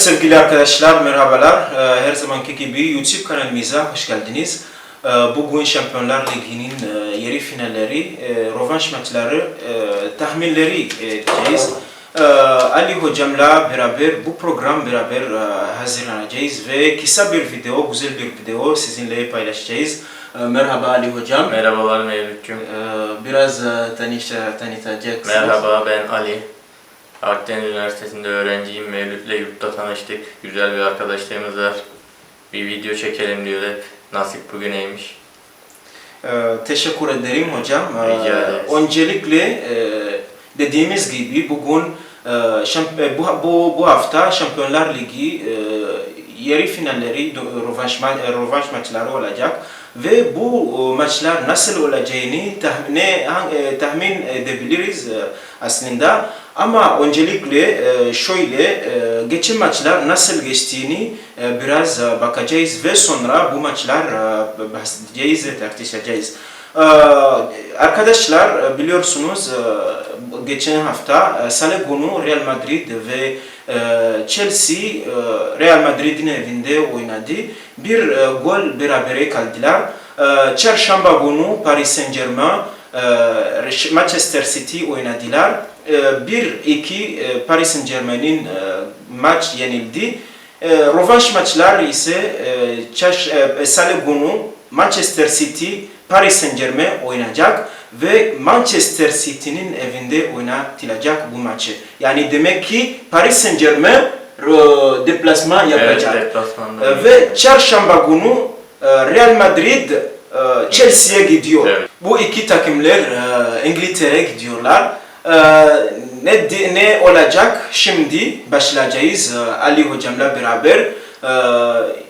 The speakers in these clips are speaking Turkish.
Evet sevgili arkadaşlar merhabalar. Ee, Her zamanki gibi YouTube kanalımıza hoş geldiniz. Ee, Bugün Şampiyonlar Ligi'nin e, yarı finalleri, e, rövanş maçları, e, tahminleri edeceğiz. Ee, Ali hocamla beraber bu program beraber hazırlanacağız ve kısa bir video, güzel bir video sizinle paylaşacağız. Merhaba Ali hocam. Merhabalar Mevlüt'cüm. Ee, Biraz tanış, tanıtacaksınız. Merhaba ben Ali. Akdeniz Üniversitesi'nde öğrenciyim. Mevlüt'le yurtta tanıştık. Güzel bir arkadaşlığımız var. Bir video çekelim diyor hep. Nasip bugüneymiş. Ee, teşekkür ederim hocam. Ee, Rica ederiz. Öncelikle e, dediğimiz gibi bugün e, şamp- e, bu, bu, bu hafta Şampiyonlar Ligi e, yarı finalleri, rövanş, ma- e, rövanş maçları olacak ve bu e, maçlar nasıl olacağını tahmin, tahmin edebiliriz aslında. Ama öncelikle e, şöyle e, geçen maçlar nasıl geçtiğini e, biraz bakacağız ve sonra bu maçlar bahsedeceğiz ve tartışacağız. Arkadaşlar biliyorsunuz geçen hafta Salı günü Real Madrid ve Chelsea Real Madrid'in evinde oynadı. Bir gol berabere kaldılar. Çarşamba günü Paris Saint Germain Manchester City oynadılar. E, 1-2 e, Paris Saint Germain'in e, maç yenildi. E, rövanş maçlar ise e, e, Salı günü Manchester City Paris Saint Germain oynayacak ve Manchester City'nin evinde oynatılacak bu maçı. Yani demek ki Paris Saint Germain e, deplasman yapacak. Evet, deplasmanda. E, ve çarşamba günü e, Real Madrid e, Chelsea'ye gidiyor. Evet. Bu iki takımlar e, İngiltere'ye gidiyorlar. E, ne ne olacak şimdi başlayacağız e, Ali hocamla beraber e,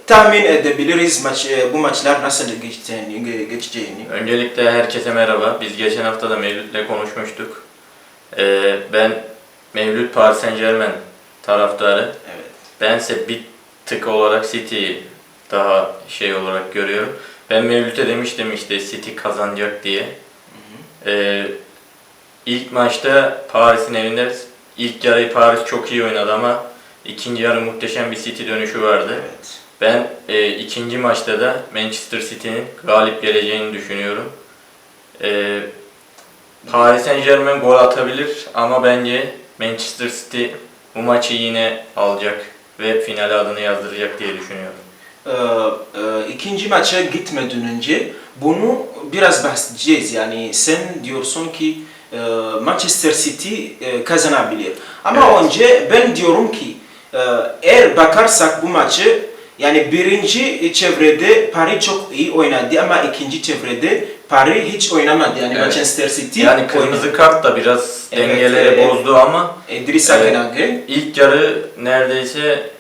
tahmin edebiliriz maç e, bu maçlar nasıl geçeceğini. ge- geçeceğini. Öncelikle herkese merhaba. Biz geçen hafta da Mevlüt'le konuşmuştuk. Ee, ben Mevlüt Paris Saint Germain taraftarı. Evet. Bense bir tık olarak City'yi daha şey olarak görüyorum. Ben Mevlüt'e demiştim işte City kazanacak diye. Ee, ilk maçta Paris'in evinde ilk yarıyı Paris çok iyi oynadı ama ikinci yarı muhteşem bir City dönüşü vardı. Evet. Ben e, ikinci maçta da Manchester City'nin galip geleceğini düşünüyorum. E, Paris Saint Germain gol atabilir ama bence Manchester City bu maçı yine alacak ve finale adını yazdıracak diye düşünüyorum. Ee, e, ikinci maça gitmeden önce bunu biraz bahsedeceğiz. Yani sen diyorsun ki Manchester City e, kazanabilir. Ama Evet. önce ben diyorum ki e, eğer bakarsak bu maçı yani birinci çevrede Paris çok iyi oynadı ama ikinci çevrede Paris hiç oynamadı. Yani Evet. Manchester City Yani kırmızı kart da biraz Evet, dengeleri evet. bozdu ama Evet. Gueye ilk yarı neredeyse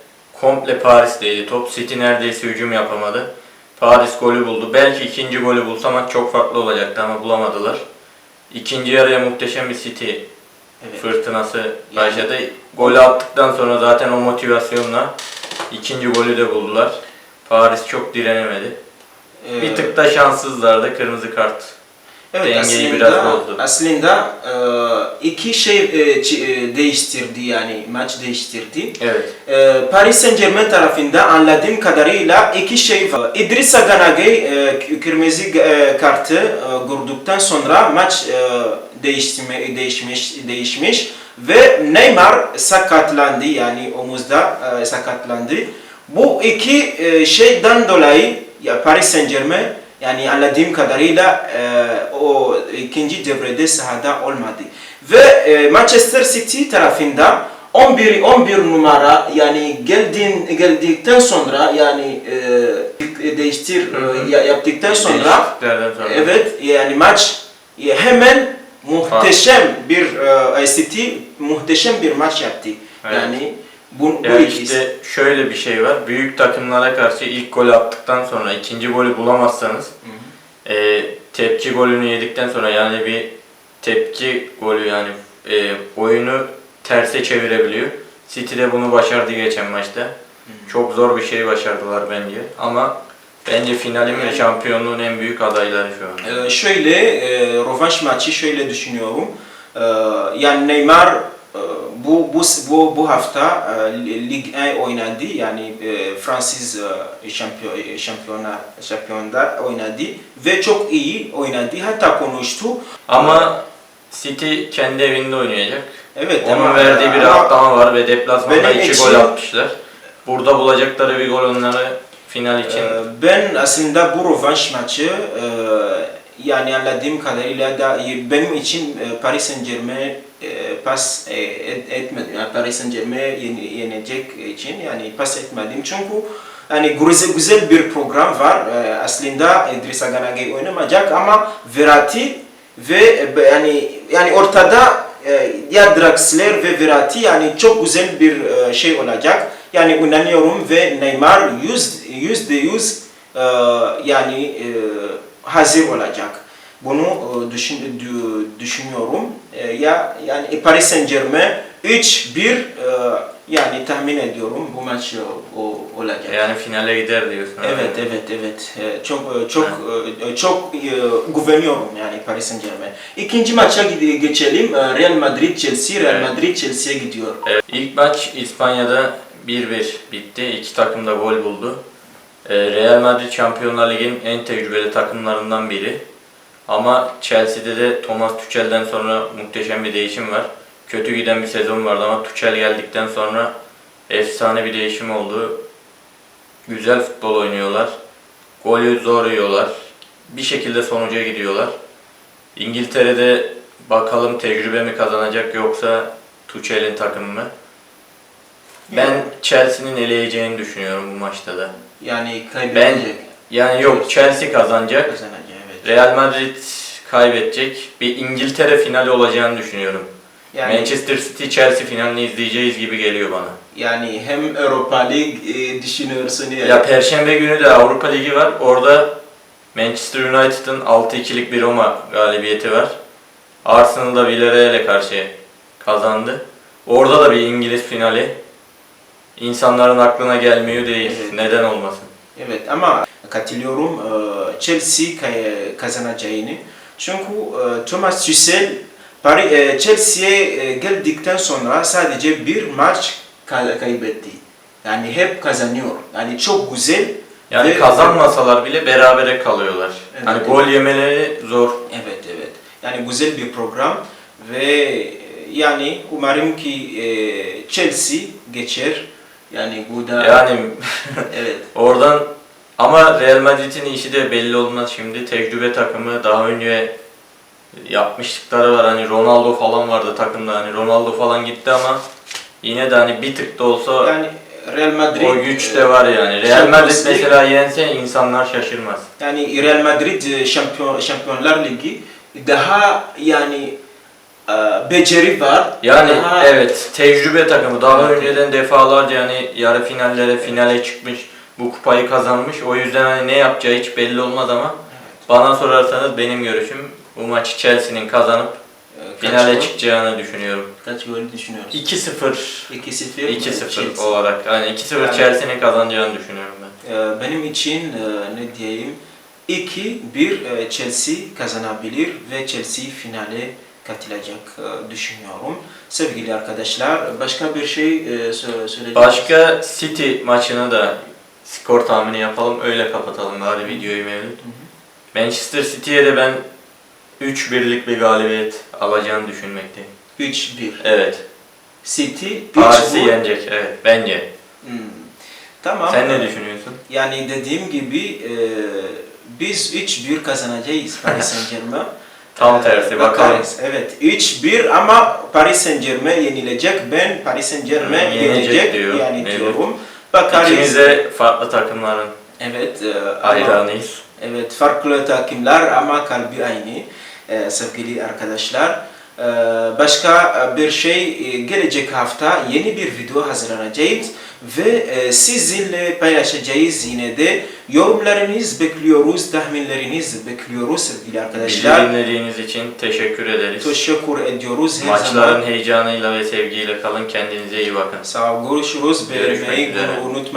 komple Paris'teydi. Top City neredeyse hücum yapamadı. Paris golü buldu. Belki ikinci golü bulsa maç çok farklı olacaktı ama bulamadılar. İkinci yarıya muhteşem bir City Evet. fırtınası başladı. Golü attıktan sonra zaten o motivasyonla ikinci golü de buldular. Paris çok direnemedi. Ee, Bir tık da şanssızlardı kırmızı kart. Evet Dengeyi aslında, biraz bozdu. aslında e, iki şey e, e, değiştirdi yani maç değiştirdi. Evet. E, Paris Saint Germain tarafında anladığım kadarıyla iki şey var. İdrissa Ganagay e, kırmızı e, kartı e, gördükten sonra maç e, değiştirme, değişmiş, değişmiş ve Neymar sakatlandı yani omuzda e, sakatlandı. Bu iki e, şeyden dolayı ya Paris Saint Germain yani anladığım kadarıyla e, o ikinci devrede sahada olmadı. Ve e, Manchester City tarafında 11 11 numara yani geldin geldikten sonra yani e, değiştir e, ya- yaptıktan sonra evet yani maç hemen muhteşem bir e, City muhteşem bir maç yaptı. Yani bu, bu Yani ikisi. işte şöyle bir şey var. Büyük takımlara karşı ilk golü attıktan sonra ikinci golü bulamazsanız e, tepki golünü yedikten sonra yani bir tepki golü yani e, oyunu terse çevirebiliyor. City de bunu başardı geçen maçta. Çok zor bir şey başardılar bence. Ama bence finalin ve şampiyonluğun en büyük adayları şu an. Ee, şöyle e, rövanş maçı şöyle düşünüyorum. Ee, yani Neymar bu bu bu bu, bu hafta e, Lig 1 oynadı yani e, Fransız e, şampiyon şampiyona şampiyonda oynadı ve çok iyi oynadı hatta konuştu. Ama City kendi evinde oynayacak. Evet Onun ama- verdiği bir ama- rahatlama var ve deplasmanda iki için- gol atmışlar. Burada bulacakları bir gol onları final için. Ee, Ben aslında bu rövanş maçı yani anladığım kadarıyla da benim için Paris Saint Germain pas e, et- etmedim. Yani Paris Saint Germain yenecek için yani pas etmedim. Çünkü yani güzel, güzel bir program var. E, Aslında Idrissa Ganagay oynamayacak ama Verratti ve e, yani yani ortada ya Draxler ve Verratti yani çok güzel bir şey olacak. Yani inanıyorum ve Neymar yüz, yüzde yüz yani hazır olacak. Bunu düşün, dü- düşünüyorum. E, ya yani Paris Saint Germain 3-1 e, yani tahmin ediyorum bu maç e, o, olacak. Yani finale gider diyorsun. Evet evet evet Ee, çok e, çok e, çok e, güveniyorum yani Paris Saint Germain. İkinci maça geçelim. Real Madrid Chelsea. Real Evet. Madrid Chelsea'ye gidiyor. Evet, ilk maç İspanya'da 1-1 bitti. İki takım da gol buldu. Real Madrid Şampiyonlar Ligi'nin en tecrübeli takımlarından biri. Ama Chelsea'de de Thomas Tuchel'den sonra muhteşem bir değişim var. Kötü giden bir sezon vardı ama Tuchel geldikten sonra efsane bir değişim oldu. Güzel futbol oynuyorlar. Golü zor yiyorlar. Bir şekilde sonuca gidiyorlar. İngiltere'de bakalım tecrübe mi kazanacak yoksa Tuchel'in takımı mı? Ben Chelsea'nin eleyeceğini düşünüyorum bu maçta da. Yani Ben kaybedecek. yani yok Chelsea kazanacak. Kazanacak. Real Madrid kaybedecek. Bir İngiltere finali olacağını düşünüyorum. Yani Manchester City Chelsea finalini izleyeceğiz gibi geliyor bana. yani hem Europa League e, düşünüyorsun ya. Ya Perşembe günü de Avrupa Ligi var. Orada Manchester United'ın 6-2'lik bir Roma galibiyeti var. Arsenal da Villarreal'e karşı kazandı. Orada da bir İngiliz finali. İnsanların aklına gelmiyor değil. Evet. Neden olmasın? Evet ama katılıyorum e, Chelsea kazanacağını. Çünkü e, Thomas Tuchel Paris, e, Chelsea'ye e, geldikten sonra sadece bir maç kay- kaybetti. Yani hep kazanıyor. Yani çok güzel. Yani Ve- kazanmasalar bile berabere kalıyorlar. Evet. Hani gol yemeleri zor. Evet evet. Yani güzel bir program ve yani umarım ki e, Chelsea geçer. Yani bu da Yani evet. oradan ama Real Madrid'in işi de belli olmaz şimdi. Tecrübe takımı daha önce yapmışlıkları var. Hani Ronaldo falan vardı takımda. Hani Ronaldo falan gitti ama yine de hani bir tık da olsa Yani Real Madrid o güç de var yani. Real Madrid mesela yense insanlar şaşırmaz. Yani Real Madrid e, şampiyon Şampiyonlar Ligi daha yani e, beceri var. Yani daha, evet tecrübe takımı daha önceden defalarca yani yarı finallere finale çıkmış bu kupayı kazanmış. O yüzden hani ne yapacağı hiç belli olmaz ama bana sorarsanız benim görüşüm bu maçı Chelsea'nin kazanıp e, kaç finale gol? çıkacağını düşünüyorum. Kaç gol düşünüyorsun? 2-0 2-0. 2-0 Chelsea. olarak yani 2-0 Yani- Chelsea'nin kazanacağını düşünüyorum ben. E, Benim için e, ne diyeyim? 2-1 e, Chelsea kazanabilir ve Chelsea finale katılacak e, düşünüyorum. Sevgili arkadaşlar başka bir şey e, sö- söyleyeceğim. Başka City maçını da skor tahmini yapalım öyle kapatalım bari videoyu mevcut. Manchester City'ye de ben 3-1'lik bir galibiyet alacağını düşünmekteyim. 3-1. Evet. City Paris'i 3-1. yenecek evet bence. Hmm. Tamam. Sen ne düşünüyorsun? Yani dediğim gibi e, biz 3-1 kazanacağız Paris Saint Germain. Tam tersi bakalım. Evet 3-1 ama Paris Saint Germain yenilecek. Ben Paris Saint Germain Hmm, yenecek yenecek, diyor. yani Evet. diyorum. Bakarız. İkimiz de farklı takımların Evet. e, hayranıyız. Evet farklı takımlar ama kalbi aynı e, sevgili arkadaşlar. E, başka e, bir şey e, gelecek hafta yeni bir video hazırlanacağız ve e, sizinle paylaşacağız yine de yorumlarınız bekliyoruz, tahminleriniz bekliyoruz sevgili Bizi arkadaşlar. dinlediğiniz için teşekkür ederiz. Teşekkür ediyoruz her Maçların zaman. heyecanıyla ve sevgiyle kalın. Kendinize iyi bakın. Sağ ol, görüşürüz. Beğenmeyi unutmayın.